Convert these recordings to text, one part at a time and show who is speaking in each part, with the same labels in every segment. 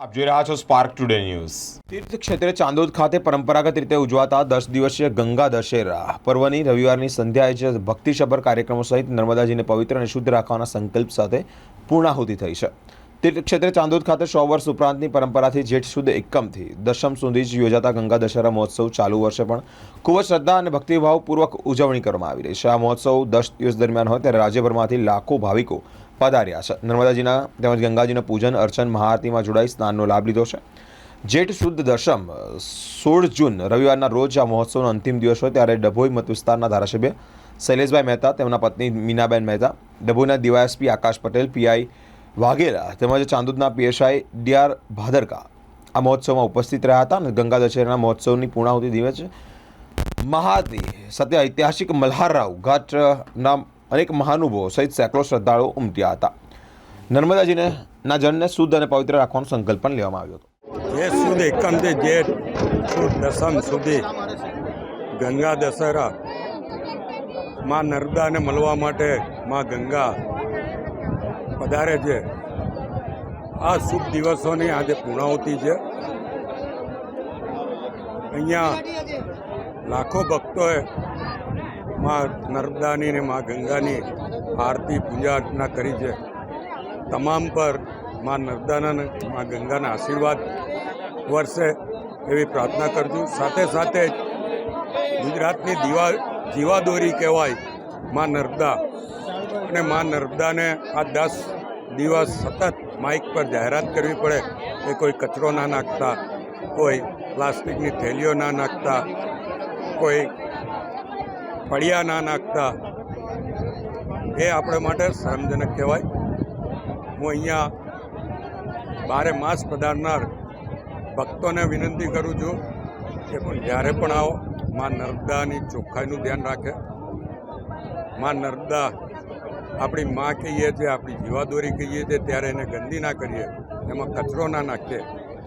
Speaker 1: આપ જોઈ રહ્યા છો સ્પાર્ક ટુડે ન્યૂઝ તીર્થ ક્ષેત્રે ચાંદોદ ખાતે પરંપરાગત રીતે ઉજવાતા દસ દિવસીય ગંગા દશેરા પર્વની રવિવારની સંધ્યાએ જ ભક્તિસભર કાર્યક્રમો સહિત નર્મદાજીને પવિત્ર અને શુદ્ધ રાખવાના સંકલ્પ સાથે પૂર્ણાહુતિ થઈ છે. તીર્થ ક્ષેત્રે ચાંદોદ ખાતે સો વર્ષ ઉપરાંતની પરંપરાથી જેઠ સુદ એકમથી દશમ સુધી જ યોજાતા ગંગા દશેરા મહોત્સવ ચાલુ વર્ષે પણ ખૂબ જ શ્રદ્ધા અને ભક્તિભાવપૂર્વક ઉજવણી કરવામાં આવી રહી છે. આ મહોત્સવ દસ દિવસ દરમિયાન હોય ત્યારે રાજ્યભરમાંથી લાખો ભાવિકો પધાર્યા નર્મદાજીના તેમજ ગંગાજીના પૂજન, અર્ચન, મહાઆરતીમાં જોડાઈ સ્નાનનો લાભ લીધો છે. જેઠ શુદ્ધ દશમ, સોળ જૂન, રવિવારના રોજ આ મહોત્સવનો અંતિમ દિવસ હોય ત્યારે ડભોઈ મત વિસ્તારના ધારાસભ્ય શૈલેષભાઈ મહેતા, તેમના પત્ની મીનાબેન મહેતા, ડભોઈના ડીવાયએસપી આકાશ પટેલ, પીઆઈ વાઘેલા તેમજ ચાંદોદના પીએસઆઈ ડીઆર ભાદરકા આ મહોત્સવમાં ઉપસ્થિત રહ્યા હતા અને ગંગા દશેરાના મહોત્સવની પૂર્ણાહુતિ દિવસ મહાદેવ સત્ય ઐતિહાસિક મલ્હારરાવ ઘાટના અનેક મહાનુભવો સહિત સેંકડો શ્રદ્ધાળુઓ ઉમટ્યા હતા. નર્મદાજીને ના જળને શુદ્ધ અને પવિત્ર રાખવાનો સંકલ્પ પણ લેવામાં આવ્યો હતો.
Speaker 2: જે સુધી એકમથી જેઠ સુદ દસમ સુધી ગંગા દશેરા માં નર્મદાને મળવા માટે માં ગંગા પધારે છે. આ શુભ દિવસોની આજે પૂર્ણાવતી છે. અહીંયા લાખો ભક્તોએ માં નર્મદાની ને માં ગંગાની આરતી, પૂજા અર્ચના કરી છે. તમામ પરમાં નર્મદાના અને માં ગંગાના આશીર્વાદ વર્ષે એવી પ્રાર્થના કરજો. સાથે સાથે ગુજરાતની દીવા, જીવાદોરી કહેવાયમાં નર્મદા અને માં નર્મદાને આ દસ દિવસ સતત માઇક પર જાહેરાત કરવી પડે કે કોઈ કચરો ના નાખતા, કોઈ પ્લાસ્ટિકની થેલીઓ ના નાખતા, કોઈ ફળિયા ના નાખતા. એ આપણે માટે શરમજનક કહેવાય. હું અહીંયા બારે માસ પધારનાર ભક્તોને વિનંતી કરું છું કે પણ જ્યારે પણ આવો, માં નર્મદાની ચોખ્ખાઈનું ધ્યાન રાખે. માં નર્મદા આપણી માં કહીએ છીએ આપણી જીવાદોરી કહીએ છીએ ત્યારે એને ગંદી ના કરીએ. એમાં કચરો ના નાખીએ.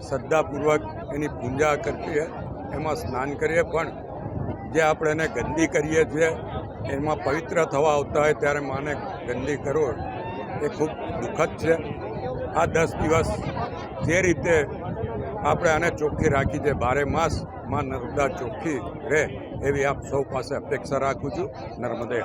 Speaker 2: શ્રદ્ધાપૂર્વક એની પૂજા કરીએ, એમાં સ્નાન કરીએ, પણ જે આપણે એને ગંદી કરીએ છીએ, એમાં પવિત્ર થવા આવતા હોય ત્યારે માને ગંદી કરવો એ ખૂબ દુઃખદ છે. આ દસ દિવસ જે રીતે આપણે આને ચોખ્ખી રાખી છે બારે માસમાં નર્મદા ચોખ્ખી રહે, એવી આપ સૌ પાસે અપેક્ષા રાખું છું. નર્મદે